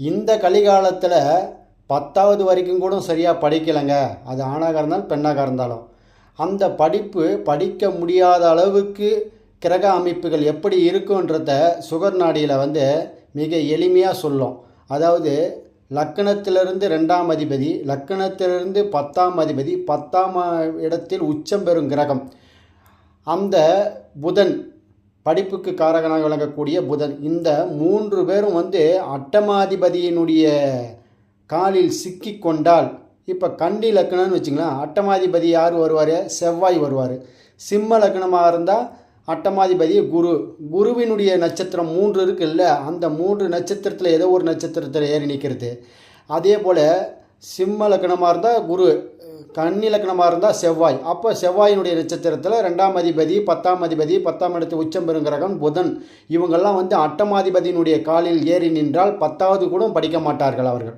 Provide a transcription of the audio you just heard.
இந்த கலிகாலத்தில் பத்தாவது வரைக்கும் கூட சரியாக படிக்கலைங்க. அது ஆணாக இருந்தாலும் பெண்ணாக இருந்தாலும். அந்த படிப்பு படிக்க முடியாத அளவுக்கு கிரக அமைப்புகள் எப்படி இருக்குன்றத சுகர் நாடியில் வந்து மிக எளிமையாக சொல்லும். அதாவது லக்கணத்திலிருந்து ரெண்டாம் அதிபதி லக்கணத்திலிருந்து பத்தாம் அதிபதி பத்தாம் இடத்தில் உச்சம் பெறும் கிரகம். அந்த புதன் படிப்புக்கு காரகனாக விளங்கக்கூடிய புதன். இந்த மூன்று பேரும் வந்து அட்டமாதிபதியினுடைய காலில் சிக்கி கொண்டால் இப்போ கண்டி லக்கணம்னு வச்சுங்களேன் அட்டமாதிபதி யார் வருவார்? செவ்வாய் வருவார். சிம்ம லக்கணமாக இருந்தால் அட்டமாதிபதி குரு. குருவினுடைய நட்சத்திரம் மூன்று இருக்குல்ல அந்த மூன்று நட்சத்திரத்தில் ஏதோ ஒரு நட்சத்திரத்தில் ஏறி நிற்கிறது அதே போல் சிம்ம லக்கணமாக இருந்தால் குரு. கன்னி இருந்தால் செவ்வாய். அப்போ செவ்வாயினுடைய நட்சத்திரத்தில் ரெண்டாம் அதிபதி பத்தாம் அதிபதி பத்தாம் இடத்து உச்சம் பெறும் கிரகம் புதன். இவங்கெல்லாம் வந்து அட்டமாதிபதியினுடைய காலில் ஏறி நின்றால் பத்தாவது கூட படிக்க மாட்டார்கள் அவர்கள்.